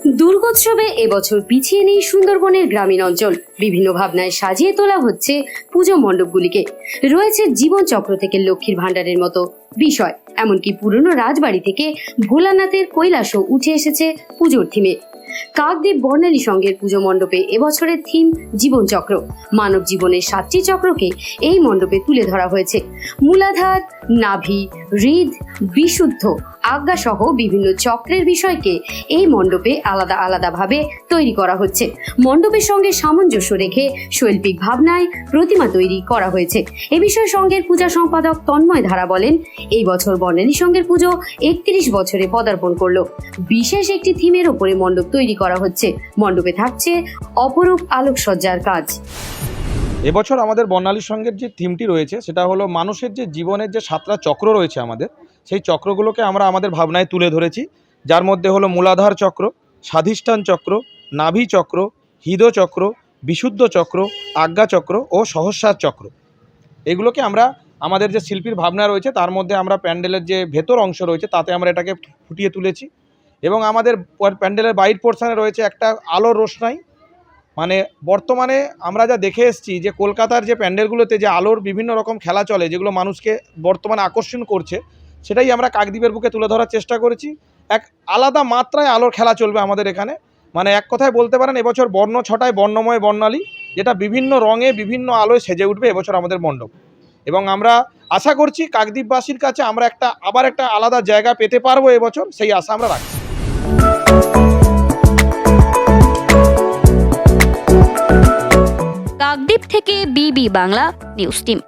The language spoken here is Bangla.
দুর্গোৎসবে এবছর পিছিয়ে নেই সুন্দরবনের গ্রামীণ অঞ্চল। বিভিন্ন ভাবনায় সাজিয়ে তোলা হচ্ছে পুজো মণ্ডপগুলিকে। রয়েছে জীবনচক্র থেকে লক্ষ্মীর ভাণ্ডারের মতো বিষয়। এমনকি পুরনো রাজবাড়ি থেকে ভোলানাথের কৈলাসও উঠে এসেছে পুজোর থিমে। কাকদ্বীপ বর্ণালী সঙ্গের পুজো মণ্ডপে এবছরের থিম জীবনচক্র। মানব জীবনের সাতটি চক্রকে এই মণ্ডপে তুলে ধরা হয়েছে। মূলাধার, নাভি, হৃদ, বিশুদ্ধ আজ্ঞা সহ বিভিন্ন চক্রের বিষয়কে এই মণ্ডপে আলাদা আলাদাভাবে তৈরি করা হচ্ছে। মণ্ডপের সঙ্গে সামঞ্জস্য রেখে শৈল্পিক ভাবনায় প্রতিমা তৈরি করা হয়েছে। এ বিষয়ে সঙ্গের পূজা সম্পাদক তন্ময় ধারা বলেন, এই বছর বর্ণালী সঙ্গের পুজো একত্রিশ বছরে পদার্পণ করল। বিশেষ একটি থিমের ওপরে মণ্ডপ তৈরি করা হচ্ছে। মণ্ডপে থাকছে অপরূপ আলোকসজ্জার কাজ। এবছর আমাদের বর্ণালী সঙ্গের যে থিমটি রয়েছে, সেটা হলো মানুষের যে জীবনের যে সাতটা চক্র রয়েছে আমাদের সেই চক্রগুলোকে আমরা আমাদের ভাবনায় তুলে ধরেছি। যার মধ্যে হলো মূলাধার চক্র, স্বাধিষ্ঠান চক্র, নাভি চক্র, হৃদ চক্র, বিশুদ্ধ চক্র, আজ্ঞা চক্র ও সহস্রার চক্র। এগুলোকে আমরা আমাদের যে শিল্পীর ভাবনা রয়েছে, তার মধ্যে আমরা প্যান্ডেলের যে ভেতর অংশ রয়েছে, তাতে আমরা এটাকে ফুটিয়ে তুলেছি। এবং আমাদের প্যান্ডেলের বাইর পোর্শনে রয়েছে একটা আলোর রোশনাই। মানে বর্তমানে আমরা যা দেখে এসেছি যে কলকাতার যে প্যান্ডেলগুলোতে যে আলোর বিভিন্ন রকম খেলা চলে, যেগুলো মানুষকে বর্তমানে আকর্ষণ করছে সেটাই আমরা কাকদ্বীপের বুকে তুলে ধরার চেষ্টা করেছি। এক আলাদা মাত্রায় আলোর খেলা চলবে আমাদের এখানে। মানে এক কথায় বলতে পারেন, এবছর বর্ণ ছটায় বর্ণময় বর্ণালী, যেটা বিভিন্ন রঙে, বিভিন্ন আলোয় সেজে উঠবে এবছর আমাদের মণ্ডপ। এবং আমরা আশা করছি কাকদ্বীপবাসীর কাছে আমরা একটা, আবার একটা আলাদা জায়গা পেতে পারব এবছর, সেই আশা আমরা রাখছি। কাকদ্বীপ থেকে বিবি বাংলা, নিউজ টিম।